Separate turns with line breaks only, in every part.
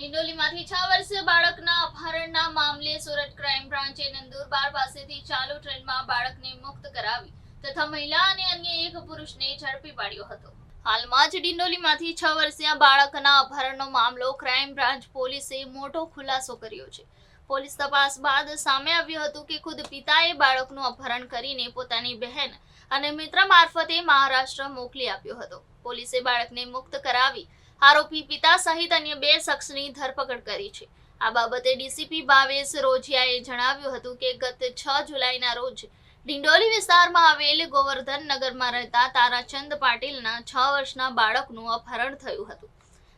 ડિંડોલીમાંથી છ વર્ષીય બાળકના અપહરણના મામલે સુરત ક્રાઇમ બ્રાન્ચે નંદુરબાર પાસેથી ચાલુ ટ્રેનમાં બાળકને મુક્ત કરાવી તથા મહિલા અને અન્ય એક પુરુષને ઝડપી પાડ્યો હતો. હાલમાં જ ડિંડોલીમાંથી છ વર્ષીય બાળકના અપહરણનો મામલો ક્રાઇમ બ્રાન્ચ પોલીસે મોટો ખુલાસો કર્યો છે. પોલીસ તપાસ બાદ સામે આવ્યું હતું કે ખુદ પિતાએ બાળકનું અપહરણ કરીને પોતાની બહેન અને મિત્ર મારફતે મહારાષ્ટ્ર મોકલી આપ્યો હતો. પોલીસે બાળકને મુક્ત કરાવી આરોપી પિતા સહિત અન્ય બે શખ્સની ધરપકડ કરી છે. આ બાબતે ડીસીપી ભાવેશ રોજિયાએ જણાવ્યું હતું કે ગત છ જુલાઈના રોજ ડિંડોલી વિસ્તારમાં આવેલ ગોવર્ધન નગરમાં રહેતા તારાચંદ પાટીલના છ વર્ષના બાળકનું અપહરણ થયું હતું.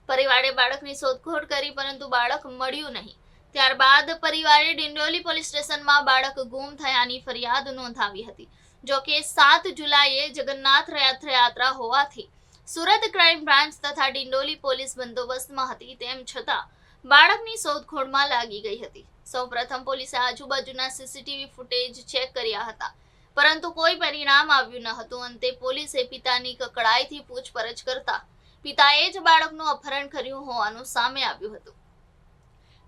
પરિવારે બાળકની શોધખોળ કરી, પરંતુ બાળક મળ્યું નહીં. ત્યારબાદ પરિવારે ડિંડોલી પોલીસ સ્ટેશનમાં બાળક ગુમ થયાની ફરિયાદ નોંધાવી હતી. જો કે સાત જુલાઈએ જગન્નાથ રથયાત્રા હોવાથી સુરત ક્રાઇમ બ્રાન્ચ તથા ડિંડોલી પોલીસ બંદોબસ્તમાં હતી તેમ છતાં બાળકની શોધખોળમાં લાગી ગઈ હતી. સૌપ્રથમ પોલીસે આજુબાજુના સીસીટીવી ફૂટેજ ચેક કર્યા હતા. પરંતુ કોઈ પરિણામ આવ્યું ન હતું. અંતે પોલીસે પિતાની કકડાઈથી પૂછપરછ કરતા પિતાએ જ બાળકનું અપહરણ કર્યું હોવાનું સામે આવ્યું હતું.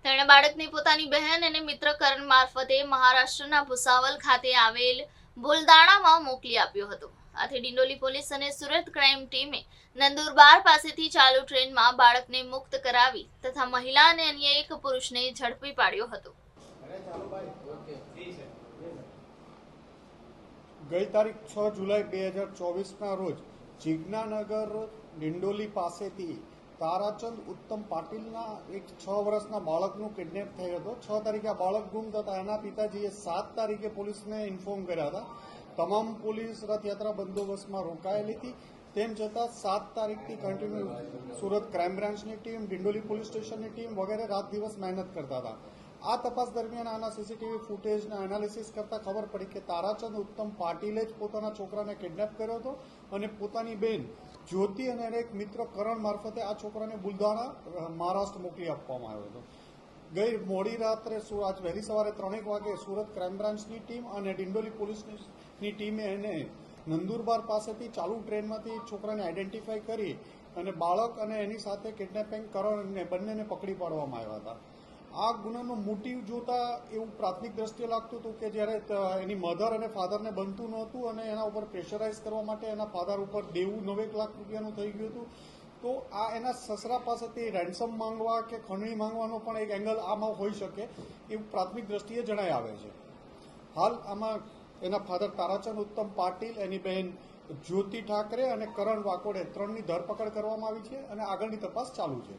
તેણે બાળકને પોતાની બહેન અને મિત્ર કરણ મારફતે મહારાષ્ટ્રના ભુસાવલ ખાતે આવેલ બુલદાણામાં મોકલી આપ્યો હતો. આથી ડિંડોલી પોલીસ અને સુરત ક્રાઇમ ટીમે નંદુરબાર પાસેથી ચાલુ ટ્રેનમાં બાળકને મુક્ત કરાવી તથા મહિલા અને અન્ય એક પુરુષને ઝડપી પાડ્યો હતો.
ગઈ તારીખ છ જુલાઈ બે હજાર ચોવીસના રોજ જિજ્ઞાનગર ડિંડોલી પાસેથી તારાચંદ ઉત્તમ પાટીલના એક છ વર્ષના બાળકનું કિડનેપ થયો હતો. છ તારીખે આ બાળક ગુમ થતા એના પિતાજીએ સાત તારીખે પોલીસને ઇન્ફોર્મ કર્યા હતા. તમામ પોલીસ રથયાત્રા બંદોબસ્તમાં રોકાયેલી હતી. તેમ છતાં સાત તારીખથી કન્ટિન્યુ સુરત ક્રાઇમ બ્રાન્ચની ટીમ, ડિંડોલી પોલીસ સ્ટેશનની ટીમ વગેરે રાત દિવસ મહેનત કરતા હતા. આ તપાસ દરમિયાન આના સીસીટીવી ફૂટેજના એનાલિસિસ કરતા ખબર પડી કે તારાચંદ ઉત્તમ પાટીલે જ પોતાના છોકરાને કિડનેપ કર્યો હતો અને પોતાની બેન જ્યોતિ અને એક મિત્ર કરણ મારફતે આ છોકરાને બુલધાણા મહારાષ્ટ્ર મોકલી આપવામાં આવ્યો હતો. ગઈ મોડી રાત્રે આજ વહેલી સવારે ત્રણેક વાગે સુરત ક્રાઇમ બ્રાન્ચની ટીમ અને ડિંડોલી પોલીસની ટીમે એને નંદુરબાર પાસેથી ચાલુ ટ્રેનમાંથી છોકરાને આઈડેન્ટિફાઈ કરી અને બાળક અને એની સાથે કિડનેપિંગ કરણને બંનેને પકડી પાડવામાં આવ્યા હતા. આ ગુનાનો મોટિવ જોતા એવું પ્રાથમિક દ્રષ્ટિએ લાગતું હતું કે જ્યારે એની મધર અને ફાધરને બનતું નહોતું અને એના ઉપર પ્રેશરાઇઝ કરવા માટે એના ફાધર ઉપર દેવું નવેક લાખ રૂપિયાનું થઈ ગયું હતું. તો આ એના સસરા પાસેથી રેન્સમ માંગવા કે ખંડણી માંગવાનો પણ એક એંગલ આમાં હોઈ શકે એવું પ્રાથમિક દ્રષ્ટિએ જણાઈ આવે છે. હાલ આમાં એના ફાધર તારાચંદ ઉત્તમ પાટીલ, એની બહેન જ્યોતિ ઠાકરે અને કરણ વાકોડે ત્રણની ધરપકડ કરવામાં આવી છે અને આગળની તપાસ ચાલુ છે.